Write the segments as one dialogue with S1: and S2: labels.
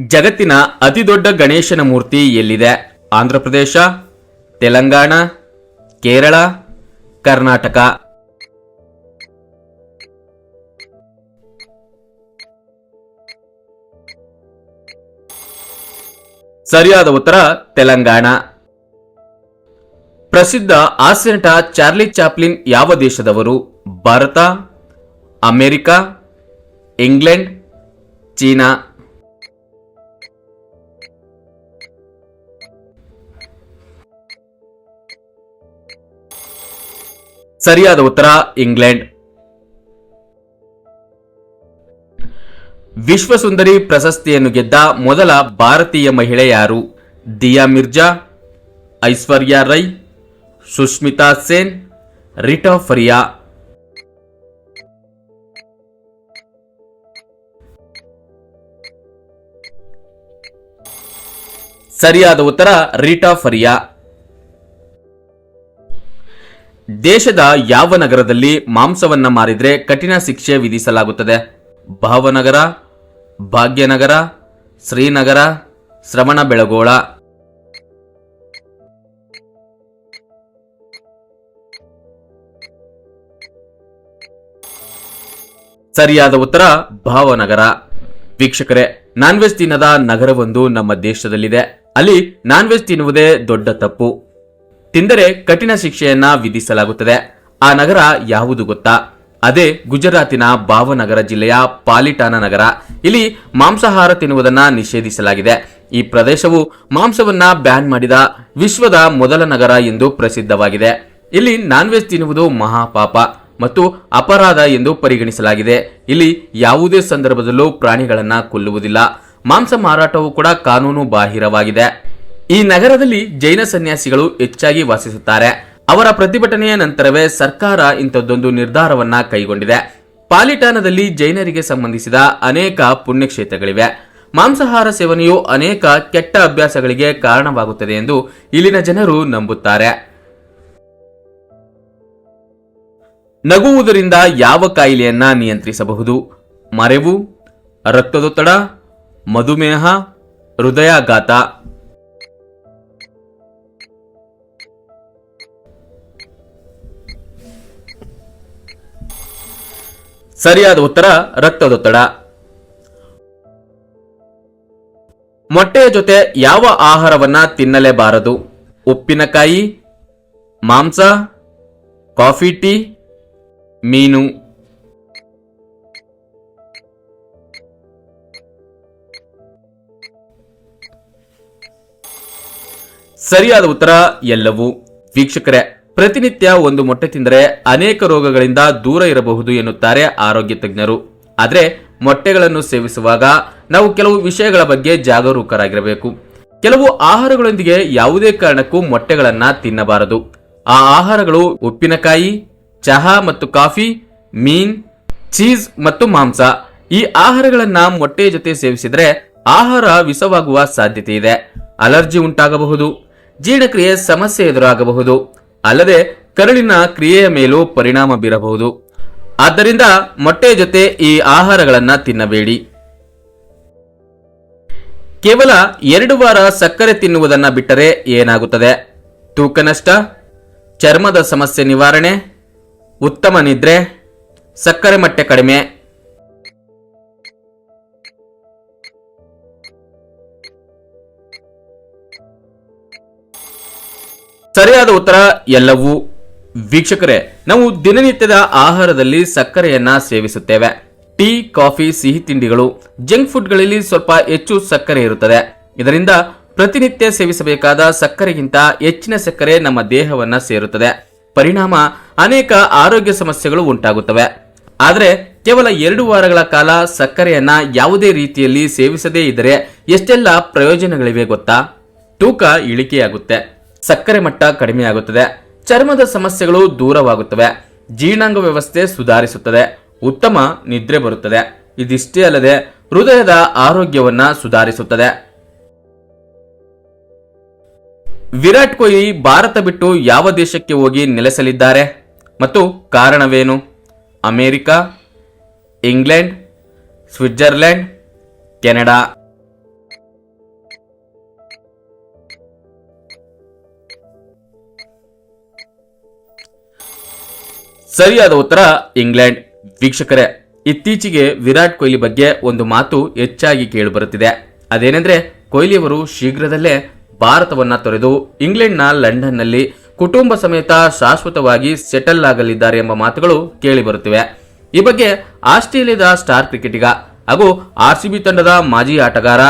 S1: ಜಗತ್ತಿನ ಅತಿದೊಡ್ಡ ಗಣೇಶನ ಮೂರ್ತಿ ಎಲ್ಲಿದೆ? ಆಂಧ್ರಪ್ರದೇಶ, ತೆಲಂಗಾಣ, ಕೇರಳ, ಕರ್ನಾಟಕ. ಸರಿಯಾದ ಉತ್ತರ ತೆಲಂಗಾಣ. ಪ್ರಸಿದ್ಧ ಹಾಸ್ಯ ನಟ ಚಾರ್ಲಿ ಚಾಪ್ಲಿನ್ ಯಾವ ದೇಶದವರು? Bharat, America, England, China. ಸರಿಯಾದ ಉತ್ತರ, ಇಂಗ್ಲೆಂಡ್. ವಿಶ್ವಸುಂದರಿ ಪ್ರಶಸ್ತಿಯನ್ನು ಗೆದ್ದ ಮೊದಲ ಭಾರತೀಯ ಮಹಿಳೆ ಯಾರು? ದಿಯಾ ಮಿರ್ಜಾ, ಐಶ್ವರ್ಯ ರೈ, ಸುಷ್ಮಿತಾ ಸೇನ್, ರಿಟಾ ಫರಿಯಾ. ಸರಿಯಾದ ಉತ್ತರ, ರಿಟಾ ಫರಿಯಾ. ದೇಶದ ಯಾವ ನಗರದಲ್ಲಿ ಮಾಂಸವನ್ನ ಮಾರಿದ್ರೆ ಕಠಿಣ ಶಿಕ್ಷೆ ವಿಧಿಸಲಾಗುತ್ತದೆ? ಭಾವನಗರ, ಭಾಗ್ಯನಗರ, ಶ್ರೀನಗರ, ಶ್ರವಣ ಬೆಳಗೋಳ. ಸರಿಯಾದ ಉತ್ತರ ಭಾವನಗರ. ವೀಕ್ಷಕರೇ ನಾನ್ ವೆಜ್ ತಿನ್ನದ ನಗರವೊಂದು ನಮ್ಮ ದೇಶದಲ್ಲಿದೆ. ಅಲ್ಲಿ ನಾನ್ ವೆಜ್ ತಿನ್ನುವುದೇ ದೊಡ್ಡ ತಪ್ಪು. ತಿಂದರೆ ಕಠಿಣ ಶಿಕ್ಷೆಯನ್ನ ವಿಧಿಸಲಾಗುತ್ತದೆ. ಆ ನಗರ ಯಾವುದು ಗೊತ್ತಾ? ಅದೇ ಗುಜರಾತಿನ ಭಾವನಗರ ಜಿಲ್ಲೆಯ ಪಾಲಿಟಾನ ನಗರ. ಇಲ್ಲಿ ಮಾಂಸಾಹಾರ ತಿನ್ನುವುದನ್ನ ನಿಷೇಧಿಸಲಾಗಿದೆ. ಈ ಪ್ರದೇಶವು ಮಾಂಸವನ್ನ ಬ್ಯಾನ್ ಮಾಡಿದ ವಿಶ್ವದ ಮೊದಲ ನಗರ ಎಂದು ಪ್ರಸಿದ್ಧವಾಗಿದೆ. ಇಲ್ಲಿ ನಾನ್ ವೆಜ್ ತಿನ್ನುವುದು ಮಹಾಪಾಪ ಮತ್ತು ಅಪರಾಧ ಎಂದು ಪರಿಗಣಿಸಲಾಗಿದೆ. ಇಲ್ಲಿ ಯಾವುದೇ ಸಂದರ್ಭದಲ್ಲೂ ಪ್ರಾಣಿಗಳನ್ನ ಕೊಲ್ಲುವುದಿಲ್ಲ. ಮಾಂಸ ಮಾರಾಟವು ಕೂಡ ಕಾನೂನು ಬಾಹಿರವಾಗಿದೆ. ಈ ನಗರದಲ್ಲಿ ಜೈನ ಸನ್ಯಾಸಿಗಳು ಹೆಚ್ಚಾಗಿ ವಾಸಿಸುತ್ತಾರೆ. ಅವರ ಪ್ರತಿಭಟನೆಯ ನಂತರವೇ ಸರ್ಕಾರ ಇಂಥದ್ದೊಂದು ನಿರ್ಧಾರವನ್ನ ಕೈಗೊಂಡಿದೆ. ಪಾಲಿಟಾನದಲ್ಲಿ ಜೈನರಿಗೆ ಸಂಬಂಧಿಸಿದ ಅನೇಕ ಪುಣ್ಯಕ್ಷೇತ್ರಗಳಿವೆ. ಮಾಂಸಾಹಾರ ಸೇವನೆಯು ಅನೇಕ ಕೆಟ್ಟ ಅಭ್ಯಾಸಗಳಿಗೆ ಕಾರಣವಾಗುತ್ತದೆ ಎಂದು ಇಲ್ಲಿನ ಜನರು ನಂಬುತ್ತಾರೆ. ನಗುವುದರಿಂದ ಯಾವ ಕಾಯಿಲೆಯನ್ನ ನಿಯಂತ್ರಿಸಬಹುದು? ಮರೆವು, ರಕ್ತದೊತ್ತಡ, ಮಧುಮೇಹ, ಹೃದಯಾಘಾತ. ಸರಿಯಾದ ಉತ್ತರ ರಕ್ತದೊತ್ತಡ ಮೊಟ್ಟೆಯ ಜೊತೆ ಯಾವ ಆಹಾರವನ್ನ ತಿನ್ನಲೇಬಾರದು? ಉಪ್ಪಿನಕಾಯಿ, ಮಾಂಸ, ಕಾಫಿ, ಟೀ, ಮೀನು. ಸರಿಯಾದ ಉತ್ತರ ಎಲ್ಲವೂ. ವೀಕ್ಷಕರೇ ಪ್ರತಿನಿತ್ಯ ಒಂದು ಮೊಟ್ಟೆ ತಿಂದರೆ ಅನೇಕ ರೋಗಗಳಿಂದ ದೂರ ಇರಬಹುದು ಎನ್ನುತ್ತಾರೆ ಆರೋಗ್ಯ ತಜ್ಞರು. ಆದರೆ ಮೊಟ್ಟೆಗಳನ್ನು ಸೇವಿಸುವಾಗ ನಾವು ಕೆಲವು ವಿಷಯಗಳ ಬಗ್ಗೆ ಜಾಗರೂಕರಾಗಿರಬೇಕು. ಕೆಲವು ಆಹಾರಗಳೊಂದಿಗೆ ಯಾವುದೇ ಕಾರಣಕ್ಕೂ ಮೊಟ್ಟೆಗಳನ್ನು ತಿನ್ನಬಾರದು. ಆ ಆಹಾರಗಳು ಉಪ್ಪಿನಕಾಯಿ, ಚಹಾ ಮತ್ತು ಕಾಫಿ, ಮೀನ್, ಚೀಸ್ ಮತ್ತು ಮಾಂಸ. ಈ ಆಹಾರಗಳನ್ನ ಮೊಟ್ಟೆಯ ಜೊತೆ ಸೇವಿಸಿದರೆ ಆಹಾರ ವಿಷವಾಗುವ ಸಾಧ್ಯತೆ ಇದೆ. ಅಲರ್ಜಿ ಉಂಟಾಗಬಹುದು, ಜೀರ್ಣಕ್ರಿಯೆ ಸಮಸ್ಯೆ ಎದುರಾಗಬಹುದು. ಅಲ್ಲದೆ ಕರುಳಿನ ಕ್ರಿಯೆಯ ಮೇಲೂ ಪರಿಣಾಮ ಬೀರಬಹುದು. ಆದ್ದರಿಂದ ಮೊಟ್ಟೆ ಜೊತೆ ಈ ಆಹಾರಗಳನ್ನು ತಿನ್ನಬೇಡಿ. ಕೇವಲ ಎರಡು ವಾರ ಸಕ್ಕರೆ ತಿನ್ನುವುದನ್ನು ಬಿಟ್ಟರೆ ಏನಾಗುತ್ತದೆ? ತೂಕ ನಷ್ಟ, ಚರ್ಮದ ಸಮಸ್ಯೆ ನಿವಾರಣೆ, ಉತ್ತಮ ನಿದ್ರೆ, ಸಕ್ಕರೆ ಮಟ್ಟ ಕಡಿಮೆ ಸರಿಯಾದ ಉತ್ತರ ಎಲ್ಲವೂ ವೀಕ್ಷಕರೇ, ನಾವು ದಿನನಿತ್ಯದ ಆಹಾರದಲ್ಲಿ ಸಕ್ಕರೆಯನ್ನ ಸೇವಿಸುತ್ತೇವೆ. ಟೀ, ಕಾಫಿ, ಸಿಹಿ ತಿಂಡಿಗಳು, ಜಂಕ್ ಫುಡ್ಗಳಲ್ಲಿ ಸ್ವಲ್ಪ ಹೆಚ್ಚು ಸಕ್ಕರೆ ಇರುತ್ತದೆ. ಇದರಿಂದ ಪ್ರತಿನಿತ್ಯ ಸೇವಿಸಬೇಕಾದ ಸಕ್ಕರೆಗಿಂತ ಹೆಚ್ಚಿನ ಸಕ್ಕರೆ ನಮ್ಮ ದೇಹವನ್ನ ಸೇರುತ್ತದೆ. ಪರಿಣಾಮ ಅನೇಕ ಆರೋಗ್ಯ ಸಮಸ್ಯೆಗಳು ಉಂಟಾಗುತ್ತವೆ. ಆದರೆ ಕೇವಲ ಎರಡು ವಾರಗಳ ಕಾಲ ಸಕ್ಕರೆಯನ್ನ ಯಾವುದೇ ರೀತಿಯಲ್ಲಿ ಸೇವಿಸದೇ ಇದ್ದರೆ ಎಷ್ಟೆಲ್ಲ ಪ್ರಯೋಜನಗಳಿವೆ ಗೊತ್ತಾ? ತೂಕ ಇಳಿಕೆಯಾಗುತ್ತೆ. ಸಕ್ಕರೆ ಮಟ್ಟ ಕಡಿಮೆಯಾಗುತ್ತದೆ ಚರ್ಮದ ಸಮಸ್ಯೆಗಳು ದೂರವಾಗುತ್ತವೆ. ಜೀರ್ಣಾಂಗ ವ್ಯವಸ್ಥೆ ಸುಧಾರಿಸುತ್ತದೆ. ಉತ್ತಮ ನಿದ್ರೆ ಬರುತ್ತದೆ. ಇದಿಷ್ಟೇ ಅಲ್ಲದೆ ಹೃದಯದ ಆರೋಗ್ಯವನ್ನ ಸುಧಾರಿಸುತ್ತದೆ. ವಿರಾಟ್ ಕೊಹ್ಲಿ ಭಾರತ ಬಿಟ್ಟು ಯಾವ ದೇಶಕ್ಕೆ ಹೋಗಿ ನೆಲೆಸಲಿದ್ದಾರೆ? ಮತ್ತು ಕಾರಣವೇನು? America, England, Switzerland, Canada. ಸರಿಯಾದ ಉತ್ತರ ಇಂಗ್ಲೆಂಡ್. ವೀಕ್ಷಕರೇ, ಇತ್ತೀಚೆಗೆ ವಿರಾಟ್ ಕೊಹ್ಲಿ ಬಗ್ಗೆ ಒಂದು ಮಾತು ಹೆಚ್ಚಾಗಿ ಕೇಳಿಬರುತ್ತಿದೆ. ಅದೇನೆಂದ್ರೆ, ಕೊಹ್ಲಿಯವರು ಶೀಘ್ರದಲ್ಲೇ ಭಾರತವನ್ನ ತೊರೆದು ಇಂಗ್ಲೆಂಡ್ನ ಲಂಡನ್ನಲ್ಲಿ ಕುಟುಂಬ ಸಮೇತ ಶಾಶ್ವತವಾಗಿ ಸೆಟಲ್ ಆಗಲಿದ್ದಾರೆ ಎಂಬ ಮಾತುಗಳು ಕೇಳಿಬರುತ್ತಿವೆ. ಈ ಬಗ್ಗೆ ಆಸ್ಟ್ರೇಲಿಯಾದ ಸ್ಟಾರ್ ಕ್ರಿಕೆಟಿಗ ಹಾಗೂ ಆರ್ಸಿಬಿ ತಂಡದ ಮಾಜಿ ಆಟಗಾರ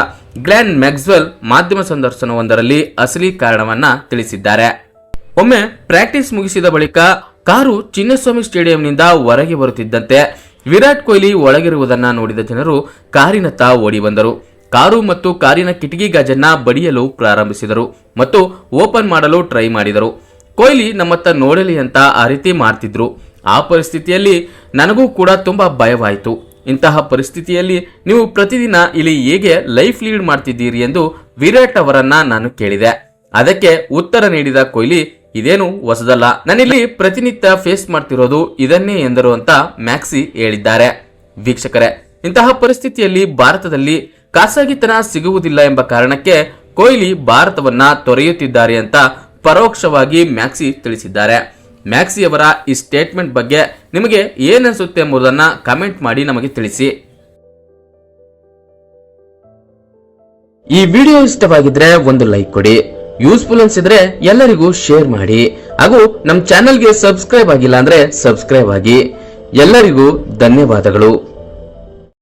S1: ಗ್ಲೆನ್ ಮ್ಯಾಕ್ಸ್ವೆಲ್ ಮಾಧ್ಯಮ ಸಂದರ್ಶನವೊಂದರಲ್ಲಿ ಅಸಲಿ ಕಾರಣವನ್ನ ತಿಳಿಸಿದ್ದಾರೆ. ಒಮ್ಮೆ ಪ್ರಾಕ್ಟೀಸ್ ಮುಗಿಸಿದ ಬಳಿಕ ಕಾರು ಚಿನ್ನಸ್ವಾಮಿ ಸ್ಟೇಡಿಯಂನಿಂದ ಹೊರಗೆ ಬರುತ್ತಿದ್ದಂತೆ ವಿರಾಟ್ ಕೊಹ್ಲಿ ಒಳಗಿರುವುದನ್ನು ನೋಡಿದ ಜನರು ಕಾರಿನತ್ತ ಓಡಿ ಬಂದರು. ಕಾರು ಮತ್ತು ಕಾರಿನ ಕಿಟಕಿ ಗಾಜನ್ನ ಬಡಿಯಲು ಪ್ರಾರಂಭಿಸಿದರು ಮತ್ತು ಓಪನ್ ಮಾಡಲು ಟ್ರೈ ಮಾಡಿದರು. ಕೊಹ್ಲಿ ನಮ್ಮತ್ತ ನೋಡಲಿ ಅಂತ ಆ ರೀತಿ ಮಾಡ್ತಿದ್ರು. ಆ ಪರಿಸ್ಥಿತಿಯಲ್ಲಿ ನನಗೂ ಕೂಡ ತುಂಬಾ ಭಯವಾಯಿತು. ಇಂತಹ ಪರಿಸ್ಥಿತಿಯಲ್ಲಿ ನೀವು ಪ್ರತಿದಿನ ಇಲ್ಲಿ ಹೇಗೆ ಲೈಫ್ ಲೀಡ್ ಮಾಡ್ತಿದ್ದೀರಿ ಎಂದು ವಿರಾಟ್ ಅವರನ್ನ ನಾನು ಕೇಳಿದೆ. ಅದಕ್ಕೆ ಉತ್ತರ ನೀಡಿದ ಕೊಹ್ಲಿ ಇದೇನು ಹೊಸದಲ್ಲ. ನಾನಿಲ್ಲಿ ಪ್ರತಿನಿತ್ಯ ಫೇಸ್ ಮಾಡ್ತಿರೋದು ಇದನ್ನೇ ಎಂದರು ಅಂತ ಮ್ಯಾಕ್ಸಿ ಹೇಳಿದ್ದಾರೆ. ವೀಕ್ಷಕರೇ, ಇಂತಹ ಪರಿಸ್ಥಿತಿಯಲ್ಲಿ ಭಾರತದಲ್ಲಿ ಖಾಸಗಿತನ ಸಿಗುವುದಿಲ್ಲ ಎಂಬ ಕಾರಣಕ್ಕೆ ಕೊಹ್ಲಿ ಭಾರತವನ್ನ ತೊರೆಯುತ್ತಿದ್ದಾರೆ ಅಂತ ಪರೋಕ್ಷವಾಗಿ ಮ್ಯಾಕ್ಸಿ ತಿಳಿಸಿದ್ದಾರೆ. ಮ್ಯಾಕ್ಸಿ ಅವರ ಈ ಸ್ಟೇಟ್ಮೆಂಟ್ ಬಗ್ಗೆ ನಿಮಗೆ ಏನನ್ಸುತ್ತೆ ಎಂಬುದನ್ನ ಕಮೆಂಟ್ ಮಾಡಿ ನಮಗೆ ತಿಳಿಸಿ. ಈ ವಿಡಿಯೋ ಇಷ್ಟವಾಗಿದ್ರೆ ಒಂದು ಲೈಕ್ ಕೊಡಿ. ಯೂಸ್ಫುಲ್ ಅನ್ಸಿದ್ರೆ ಎಲ್ಲರಿಗೂ ಶೇರ್ ಮಾಡಿ. ಹಾಗೂ ನಮ್ಮ ಚಾನೆಲ್ಗೆ ಸಬ್ಸ್ಕ್ರೈಬ್ ಆಗಿಲ್ಲ ಅಂದ್ರೆ ಸಬ್ಸ್ಕ್ರೈಬ್ ಆಗಿ. ಎಲ್ಲರಿಗೂ ಧನ್ಯವಾದಗಳು.